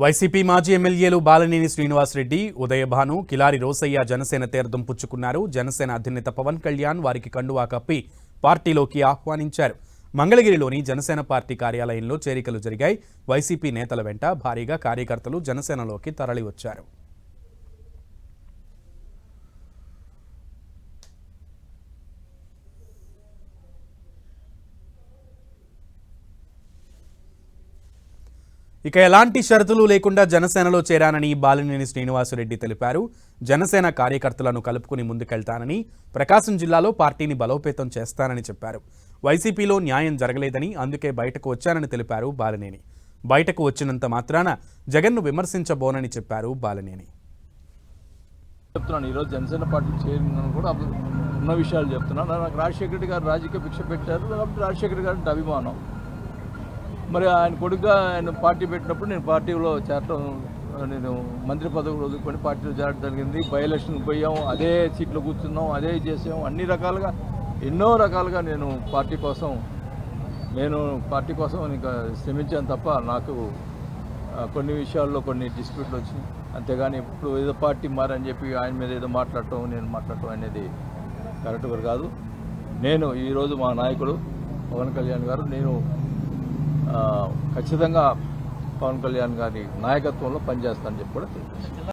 YCP మాజీ ఎమ్మెల్యేలు బాలనేని శ్రీనివాసరెడ్డి ఉదయభాను కిలారి రోసయ్య జనసేన తీర్థం పుచ్చుకున్నారు. జనసేన అధినేత పవన్ కళ్యాణ్ వారికి కండువా కప్పి పార్టీలోకి ఆహ్వానించారు. మంగళగిరిలోని జనసేన పార్టీ కార్యాలయంలో చేరికలు జరిగాయి. వైసీపీ నేతల వెంట భారీగా కార్యకర్తలు జనసేనలోకి తరలివచ్చారు. ఇక ఎలాంటి షరతులు లేకుండా జనసేనలో చేరానని బాలినేని శ్రీనివాసరెడ్డి తెలిపారు. జనసేన కార్యకర్తలను కలుపుకుని ముందుకెళ్తానని ప్రకాశం జిల్లాలో పార్టీని బలోపేతం చేస్తానని చెప్పారు. వైసీపీలో న్యాయం జరగలేదని అందుకే బయటకు వచ్చానని తెలిపారు బాలినేని. బయటకు వచ్చినంత మాత్రాన జగన్ను విమర్శించబోనని చెప్పారు బాలినేని. చెప్తున్నాను ఈరోజు జనసేన పార్టీ చేరినాను కూడా ఉన్న విషయాలు చెప్తున్నాను నాకు రాజశేఖర గారు రాజకీయ భిక్ష పెట్టారు. కాబట్టి రాజశేఖర గారు అభిమానం. మరి ఆయన కొడుకుగా ఆయన పార్టీ పెట్టినప్పుడు నేను పార్టీలో చేరటం నేను మంత్రి పదవి వదులుకొని పార్టీలో చేరడం జరిగింది. బై ఎలక్షన్కి పోయాం అదే సీట్లో కూర్చున్నాం అదే చేసాం. అన్ని రకాలుగా ఎన్నో రకాలుగా నేను పార్టీ కోసం నేను పార్టీ కోసం ఇంకా శ్రమించాను తప్ప నాకు కొన్ని విషయాల్లో కొన్ని డిస్ప్యూట్లు వచ్చినాయి. అంతేగాని ఇప్పుడు ఏదో పార్టీ మారని చెప్పి ఆయన మీద ఏదో మాట్లాడటం నేను మాట్లాడటం అనేది కరెక్ట్గా కాదు. నేను ఈరోజు మా నాయకుడు పవన్ కళ్యాణ్ గారు నేను ఖచ్చితంగా పవన్ కళ్యాణ్ గారి నాయకత్వంలో పనిచేస్తానని చెప్పి కూడా తెలియజేస్తాను